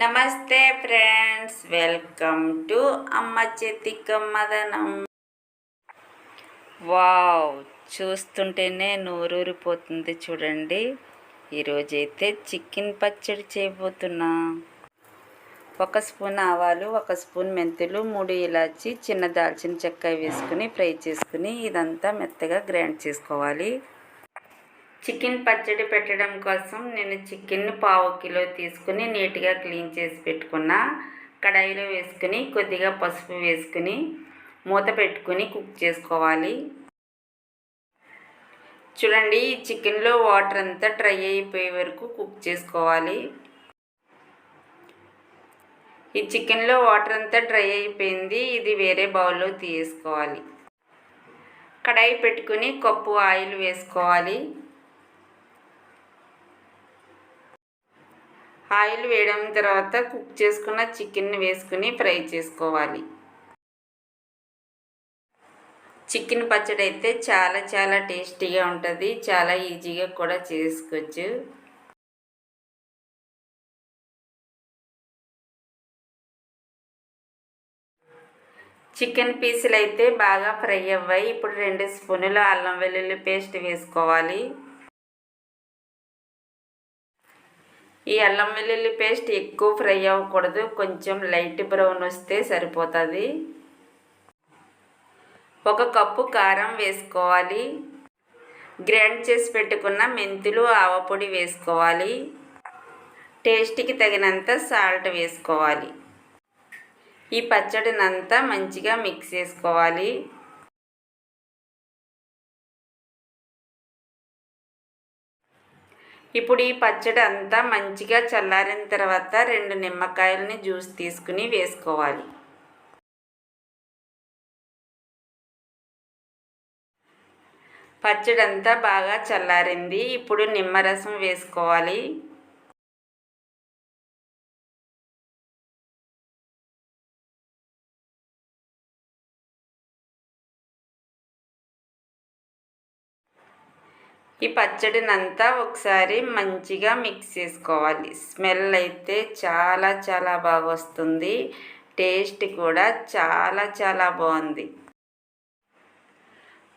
నమస్తే friends welcome to అమ్మ చేతి మదనం. వావ్ చూస్తుంటేనే నోరూరిపోతుంది చూడండి. ఈరోజైతే చికెన్ పచ్చడి చేయబోతున్నా. ఒక స్పూన్ ఆవాలు ఒక స్పూన్ మెంతులు మూడు ఇలాచి చిన్న దాల్చిన చెక్క వేసుకుని ఫ్రై చేసుకుని ఇదంతా మెత్తగా గ్రైండ్ చేసుకోవాలి. చికెన్ పచ్చడి పెట్టడం కోసం నేను చికెన్ పావు కిలో తీసుకుని నీట్గా క్లీన్ చేసి పెట్టుకున్న. కడాయిలో వేసుకుని కొద్దిగా పసుపు వేసుకుని మూత పెట్టుకుని కుక్ చేసుకోవాలి. చూడండి ఈ చికెన్లో వాటర్ అంతా డ్రై అయిపోయే వరకు కుక్ చేసుకోవాలి. ఈ చికెన్లో వాటర్ అంతా డ్రై అయిపోయింది ఇది వేరే బౌల్లో తీసుకోవాలి. కడాయి పెట్టుకుని కప్పు ఆయిల్ వేసుకోవాలి. ఆయిల్ వేయడం తర్వాత కుక్ చేసుకున్న చికెన్ని వేసుకుని ఫ్రై చేసుకోవాలి. చికెన్ పచ్చడి అయితే చాలా చాలా టేస్టీగా ఉంటుంది. చాలా ఈజీగా కూడా చేసుకోవచ్చు. చికెన్ పీసులు అయితే బాగా ఫ్రై అవ్వాయి. ఇప్పుడు రెండు స్పూనులు అల్లం వెల్లుల్లి పేస్ట్ వేసుకోవాలి. ఈ అల్లం వెల్లుల్లి పేస్ట్ ఎక్కువ ఫ్రై అవ్వకూడదు. కొంచెం లైట్ బ్రౌన్ వస్తే సరిపోతుంది. ఒక కప్పు కారం వేసుకోవాలి. గ్రైండ్ చేసి పెట్టుకున్న మెంతులు ఆవపొడి వేసుకోవాలి. టేస్ట్కి తగినంత సాల్ట్ వేసుకోవాలి. ఈ పచ్చడినంతా మంచిగా మిక్స్ చేసుకోవాలి. ఇప్పుడు ఈ పచ్చడి అంతా మంచిగా చల్లారిన తర్వాత రెండు నిమ్మకాయలని జ్యూస్ తీసుకుని వేసుకోవాలి. పచ్చడి అంతా బాగా చల్లారింది. ఇప్పుడు నిమ్మరసం వేసుకోవాలి. ఈ పచ్చడినంతా ఒకసారి మంచిగా మిక్స్ చేసుకోవాలి. స్మెల్ అయితే చాలా చాలా బాగా వస్తుంది టేస్ట్ కూడా చాలా చాలా బాగుంది.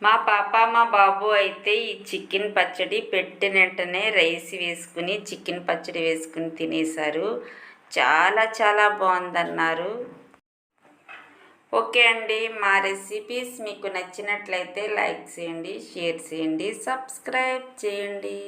మా పాప మా బాబు అయితే ఈ చికెన్ పచ్చడి పెట్టిన వెంటనే రైస్ వేసుకుని చికెన్ పచ్చడి వేసుకుని తినేశారు. చాలా చాలా బాగుందన్నారు. ఓకే అండి మా రెసిపీస్ మీకు నచ్చినట్లయితే లైక్ చేయండి షేర్ చేయండి సబ్స్క్రైబ్ చేయండి.